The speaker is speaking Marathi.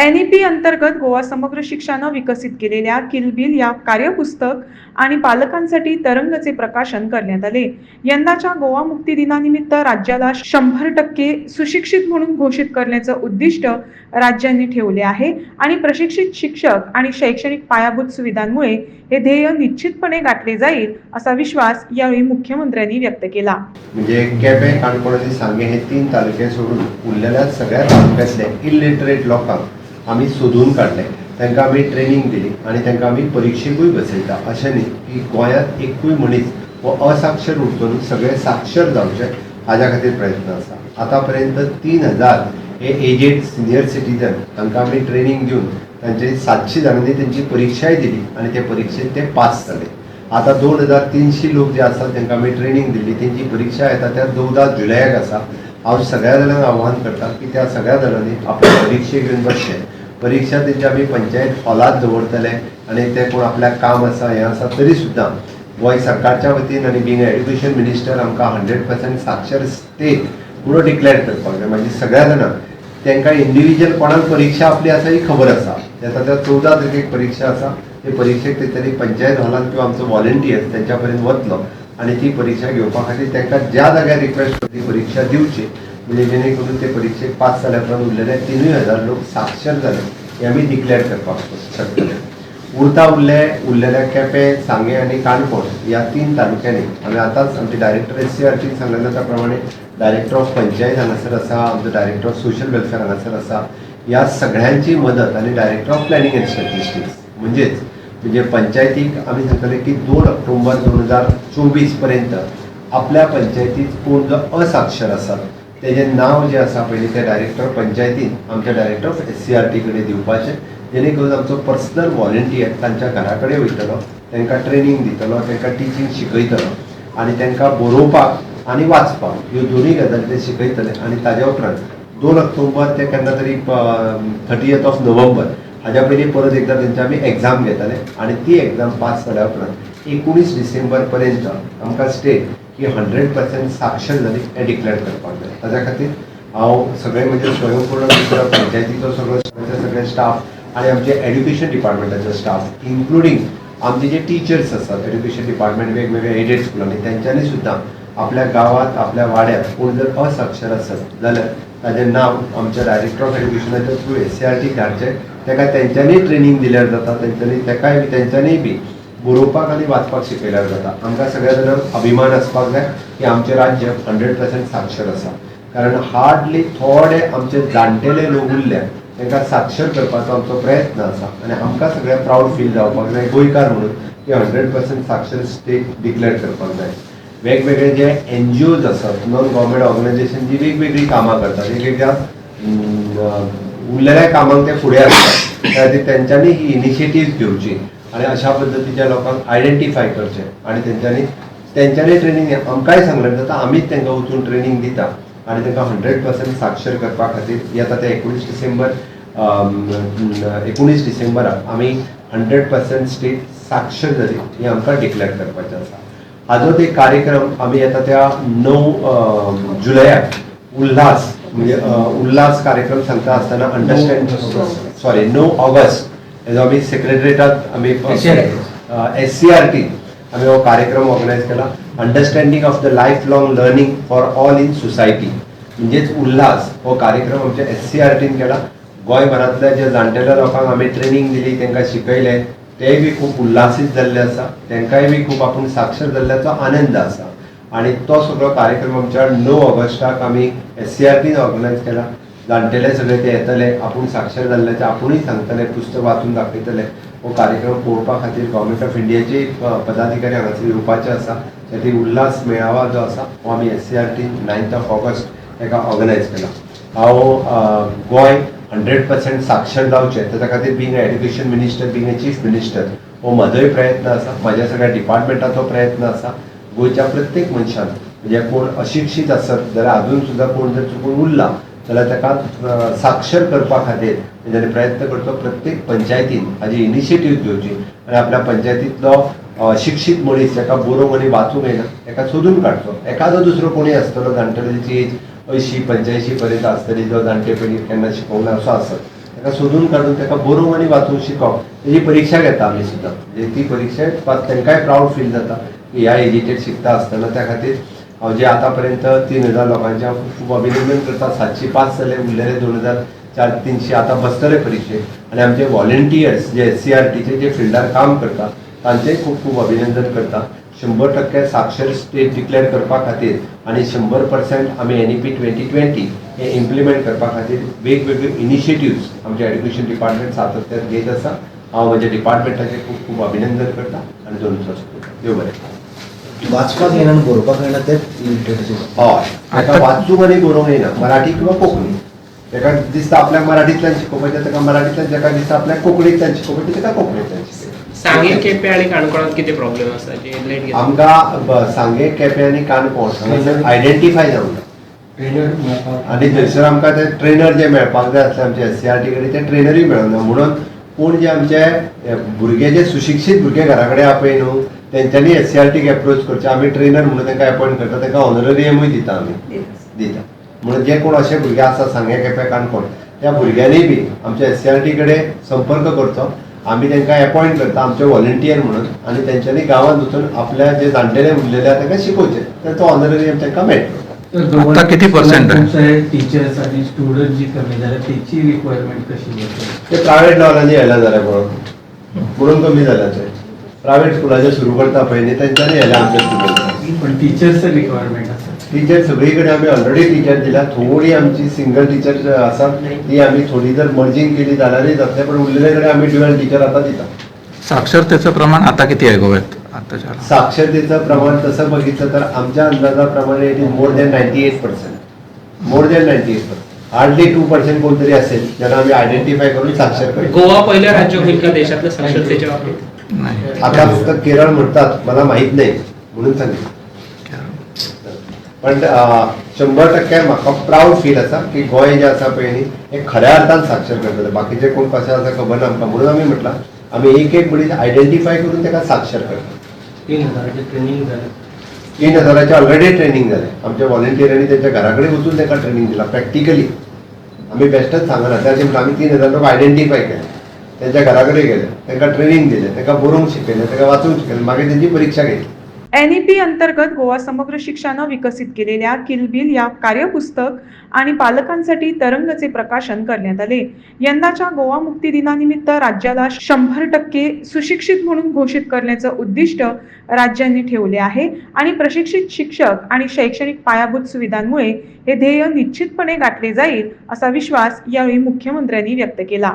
एन ई पी अंतर्गत गोवा समग्र शिक्षानं विकसित केलेल्या किलबिल या कार्यपुस्तक आणि पालकांसाठी तरंगचे प्रकाशन करण्यात आले. यंदाच्या गोवा मुक्ती दिनानिमित्त राज्याला शंभर टक्के सुशिक्षित म्हणून घोषित करण्याचं उद्दिष्ट राज्यांनी ठेवले आहे आणि प्रशिक्षित शिक्षक आणि शैक्षणिक पायाभूत सुविधांमुळे हे ध्येय निश्चितपणे गाठले जाईल असा विश्वास यावेळी मुख्यमंत्र्यांनी व्यक्त केला. म्हणजे केपें काणकोण सांगे हे तीन तालुके सोडून उरलेल्या सगळ्या तालुक्यातल्या इलिटरेट लोकांक आमी सोदून काडले तांकां आमी ट्रेनींग दिली आनी तांकां आमी परिक्षेकूय बसयता अशें न्ही की गोंयांत एकूय मनीस हो असाक्षर उरचो न्हू सगळे साक्षर जावचे हाज्या खातीर प्रयत्न आसा आतां पर्यंत तीन हजार हे एजेड सिनियर सिटीजन तांकां आमी ट्रेनींग दिवन तांचे सातशी जाणांनी तांची परिक्षाय दिली आनी ते परिक्षेत ते पास जाले आतां दोन हजार तिनशी लोक जे आसात तांकां आमी ट्रेनींग दिली. तेंची परिक्षा येता त्या चवदा जुलयाक आसा हांव सगळ्या जाणांक आव्हान करता की त्या सगळ्या जाणांनी आपल्या परिक्षेक घेवन बसचे परिक्षा तेंची आमी पंचायत हॉलांत दवरतले आनी ते कोण आपल्याक काम आसा हें आसा तरी सुद्दां गोंय सरकारच्या वतीन आनी बींग एड्युकेशन मिनिस्टर आमकां हंड्रेड पर्सेंट साक्षर स्टेट म्हणून डिक्लेअर करपाक जाय. म्हणजे सगळ्या जाणांक तांकां इंडिविज्युअल कोणाक परीक्षा आपली आसा ही खबर आसा तेका त्या चवदा तारखेक परीक्षा आसा ते परीक्षेक तरी पंचायत हॉलांत किंवा आमचो व्हॉलंटियर्स तेंच्या पर्यंत वतलो. आनी ती परीक्षा घेवपा खातीर तांकां ज्या जाग्यार रिक्वेस्ट ती परीक्षा दिवची म्हणजे जेणे करून ते परीक्षेक पास जाल्या उपरांत उरलेले तिनूय हजार लोक साक्षर जाले हे आमी डिक्लेअर करपाक शकतले उरता उरले उरलेल्या केपें सांगे आनी काणकोण ह्या तीन तालुक्यांनी. आमी आतांच आमचे director S C R T सांगलें त्या प्रमाणे डायरेक्टर ऑफ पंचायत हांगासर आसा आमचो डायरेक्टर ऑफ सोशल वेलफेअर हांगासर आसा ह्या सगळ्यांची मदत आनी director of planning and statistics म्हणजेच म्हणजे पंचायतीक आमी सांगतले की दोन ऑक्टोबर दोन हजार चोवीसपर्यंत आपल्या पंचायतीत कोण जो असाक्षर आसा तेजें नांव जें आसा पयलीं तें डायरेक्टर पंचायतीन आमच्या director of S C R T कडेन दिवपाचें जेणे करून आमचो पर्सनल व्हॉलंटियर तांच्या घरा कडेन वयतलो तांकां ट्रेनींग दितलो तांकां टिचींग शिकयतलो आनी तांकां बरोवपाक आनी वाचपाक ह्यो दोनूय गजाली ते शिकयतले आनी ताज्या उपरांत दोन ऑक्टोबर ते केन्ना तरी थर्टीएथ ऑफ नोव्हेंबर हाज्या पयलीं परत एकदां तेंची आमी एग्जाम घेताले. आनी ती एग्जाम पास जाल्या उपरांत एकुणीस डिसेंबर पर्यंत आमकां स्टेट की हंड्रेड पर्सेंट साक्षर जाली हें डिक्लेअर करपाक जाय. ताज्या खातीर हांव सगळे म्हणजे स्वयंपूर्ण दुसऱ्या पंचायतीचो सगळो सगळे स्टाफ आनी आमचे एड्युकेशन डिपार्टमेंटाचो स्टाफ इन्क्लुडींग आमचे जे टिचर्स आसात एड्युकेशन डिपार्टमेंट वेगवेगळ्या एडेड स्कुलांनी तेंच्यांनी सुद्दां आपल्या गांवांत आपल्या वाड्यात कोण जर असाक्षर आसत जाल्यार ताजें नांव आमच्या director of एड्युकेशनाच्या through S C R T धाडचें ताका तेंच्यांनी ट्रेनींग दिल्यार जाता तेंच्यांनी तेकाय बी तेंच्यांनी बी बरोवपाक आनी वाचपाक शिकयल्यार जाता आमकां सगळ्या जाणांक अभिमान आसपाक जाय की आमचें राज्य हंड्रेड पर्सेंट साक्षर आसा कारण हार्डली थोडे आमचे जाणटेले लोक उरल्या तांकां साक्षर करपाचो आमचो प्रयत्न आसा आनी आमकां सगळ्यांक प्रावड फील जावपाक जाय गोंयकार म्हणून की हंड्रेड पर्सेंट साक्षर स्टेट डिक्लेअर करपाक जाय. वेगवेगळे जे एन जी ओज आसात नॉन गव्हर्मेंट ऑर्गनायझेशन जी वेगवेगळी कामां करतात वेगवेगळ्या उरलेल्या कामांक ते फुडें आसतात त्या खातीर तेंच्यांनी ही इनिशिएटीव्ह घेवची आनी अशा पद्दतीच्या लोकांक आयडेंटिफाय करचें आनी तेंच्यांनी तेंच्यांनी ट्रेनींग आमकांय सांगलें जाता आमीच तांकां वचून ट्रेनींग दिता आनी तांकां हंड्रेड पर्सेंट साक्षर करपा खातीर येता ते एकोणीस डिसेंबर एकोणीस डिसेंबराक आमी हंड्रेड पर्सेंट स्टेट साक्षर जाली ही आमकां डिक्लेअर करपाचें आसा. हाजो ते कार्यक्रम आमी येता त्या अ, जुलयाक उल्हास म्हणजे उल्हास कार्यक्रम सांगता आसतना अंडरस्टँड सॉरी णव ऑगस्ट. हेजो आमी सेक्रेटरेटात आमी एस सी आर टी आमी हो कार्यक्रम ऑर्गनायज केला. Understanding of the life long learning for all in society म्हणजेच उल्हास हो कार्यक्रम आमच्या एस सी आर टीन केला. गोंयभरांतल्या जे जाणटेल्या लोकांक आमी ट्रेनींग दिली तांकां शिकयलें तेय बी खूब उल्लासीत जाल्ले आसा तांकांय बी खूब आपूण साक्षर जाल्ल्याचो आनंद आसा आनी तो सगळो कार्यक्रम आमच्या णव ऑगस्टाक आमी एस सी आर टीन ऑर्गनायज केला. जाणटेले सगळे ते येतले आपूण साक्षर जाल्ल्याचे आपुणूय सांगतले पुस्तक वाचून दाखयतले हो कार्यक्रम पळोवपा खातीर गव्हर्मेंट ऑफ इंडियाचे पदाधिकारी हांगासर येवपाचे आसा ती उल्हास मेळावा जो आसा हो आमी एस सी आर टीन नायन्थ ऑफ ऑगस्ट ताका ऑर्गनायज केला. हांव गोंय हंड्रेड पर्सेंट साक्षर जावचे त्याच्या खातीर being education minister being a chief minister हो म्हजोय प्रयत्न आसा म्हज्या सगळ्या डिपार्टमेंटाचो प्रयत्न आसा गोंयच्या प्रत्येक मनशान म्हणजे कोण अशिक्षीत आसत जाल्यार अजून सुद्दां कोण जर चुकून उरला जाल्यार ताका साक्षर करपा खातीर तेच्यानी प्रयत्न करचो प्रत्येक पंचायतीन हाजी इनिशिएटीव घेवची आनी आपल्या पंचायतींतलो शिक्षीत मनीस जाका बरोवंक आनी वाचूंक येना ताका सोदून काडचो एखादो दुसरो कोणी आसतलो जाणटेल्याची एज अंयशीं पंच्यायशीं पर्यंत आसतली जो जाणटेपणी केन्ना शिकोवंक ना असो आसत ताका सोदून काडून ताका बरोवंक आनी वाचूंक शिकप तेजी परीक्षा घेता आमी सुद्दां म्हणजे ती परीक्षा पास तांकांय प्रावड फील जाता की ह्या एजीचेर शिकता आसतना त्या खातीर हांव जे आतां पर्यंत तीन हजार लोकांच्या खूब अभिनंदन करता सातशे पांच जाले उरलेले दोन हजार चार तीनशे आतां बसतले परीक्षेक आनी आमचे व्हॉलेंटियर्स जे एस सी आर टीचे जे फिल्डार काम करता तांचेंय खूब खूब अभिनंदन करता शंबर टक्के साक्षर स्टेट डिक्लेअर करपा खातीर आनी शंबर पर्सेंट आमी N E P twenty twenty हे इम्प्लिमेंट करपा खातीर वेगवेगळे इनिशिएटिव्स आमचे एड्युकेशन डिपार्टमेंट सातत्यान घेत आसा हांव म्हज्या डिपार्टमेंटाचें खूब खूब अभिनंदन करता आनी दोन देव बरें. वाचपाक येना आनी बरोवपाक तेच इलिटरेसी हय ताका वाचूंक आनी बरोवंक येना मराठी किंवा कोंकणी. ताका दिसता आपल्याक मराठींतल्यान शिकोवपाचें ताका मराठींतल्यान जाका दिसता आपल्याक कोंकणींतल्यान शिकोवपाचें ताका कोंकणींतल्यान सांगे केपें आनी काणकोणांत कितें प्रॉब्लेम आसा जे लेट घेता आमकां सांगे केपें आनी काणकोण आयडेंटिफाय जावंक ना आनी थंयसर आमकां ते ट्रेनर जे मेळपाक जाय आसले आमचे एस सी आर टी कडेन ते ट्रेनरूय मेळना. म्हणून कोण जे आमचे भुरगे जे सुशिक्षीत भुरगे घरा कडेन आपय न्हू तेंच्यांनी एस सी आर टीक एप्रोच करचे. आमी ट्रेनर म्हणून तांकां अपॉयंट करता. तांकां ऑनररियमूय दिता आमी दिता. म्हणून जे कोण असे भुरगे आसा सांगे केपें काणकोण त्या भुरग्यांनी बी आमच्या एस सी आर टी कडेन संपर्क करचो. आमी तांकां अपॉयंट करता आमचे व्हॉलेंटियर म्हणून आनी तेंच्यांनी गांवांत वचून आपल्या जे जाणटेले उरलेले आसा तांकां शिकोवचे तर तो ऑनररियम तांकां मेळटलो आता किती percent आहे? टीचर्स आणि स्टुडंट जी कमी झाले त्याची रिक्वायरमेंट कशी ते प्रायव्हेट लेवलांनी येयला जाल्यार पळोवन म्हणून कमी जाल्या ते. प्रायव्हेट स्कुलाचे सुरू करता पळय न्ही तेंच्यांनी येयला आमच्या स्टुडंट पण टीचर्स रिक्वायरमेंट असतात टीचर सगळी कडेन आमी ऑलरेडी टीचर दिल्या थोडी आमची सिंगल टीचर आसा ती आमी थोडी जर मर्जिंग केली जाल्यारय जातले पण उरलेले कडेन आमी ड्युअल टीचर आतां दिता साक्षरतेचं प्रमाण आता किती आहे गोव्यात? आताच्या साक्षरतेचं प्रमाण तसं बघितलं तर आमच्या अंदाजाप्रमाणे it is more than ninety eight percent more than ninety eight percent hardly two percent कोणतरी असेल ज्यांना आम्ही आयडेंटिफाय करून साक्षर करतो गोवा पहिलं राज्य होईल का देशातलं साक्षरतेच्या बाबतीत? नाही. आता फक्त केरळ म्हणतात मला माहीत नाही म्हणून सांगितलं पण शंबर टक्के म्हाका प्राऊड फील आसा की गोंय जे आसा पळय न्ही हे खऱ्या अर्थान साक्षर करतले बाकीचे कोण कशें आसा खबर ना आमकां. म्हणून आमी म्हटलां आमी एक एक मनीस आयडेंटिफाय करून ताका साक्षर करता. तीन हजाराचे ट्रेनिंग झाले. तीन हजाराचे ऑलरेडी ट्रेनिंग झाले. आमच्या व्हॉलेंटियरांनी त्यांच्या घराकडे वचून ताका ट्रेनिंग दिला प्रॅक्टिकली आम्ही बेस्टच सांगना. त्या दिवशी आम्ही तीन हजार लोक आयडेंटिफाय केले. त्यांच्या घराकडे गेले. तांकां ट्रेनिंग दिले. तांकां बरोवंक शिकयलें तांकां वाचूंक शिकयलें मागीर त्यांची परीक्षा घेतली. एन ई पी अंतर्गत गोवा समग्र शिक्षानं विकसित केलेल्या किलबिल या कार्यपुस्तक आणि पालकांसाठी तरंगचे प्रकाशन करण्यात आले. यंदाच्या गोवा मुक्ती दिनानिमित्त राज्याला शंभर टक्के सुशिक्षित म्हणून घोषित करण्याचं उद्दिष्ट राज्यांनी ठेवले आहे आणि प्रशिक्षित शिक्षक आणि शैक्षणिक पायाभूत सुविधांमुळे हे ध्येय निश्चितपणे गाठले जाईल असा विश्वास यावेळी मुख्यमंत्र्यांनी व्यक्त केला.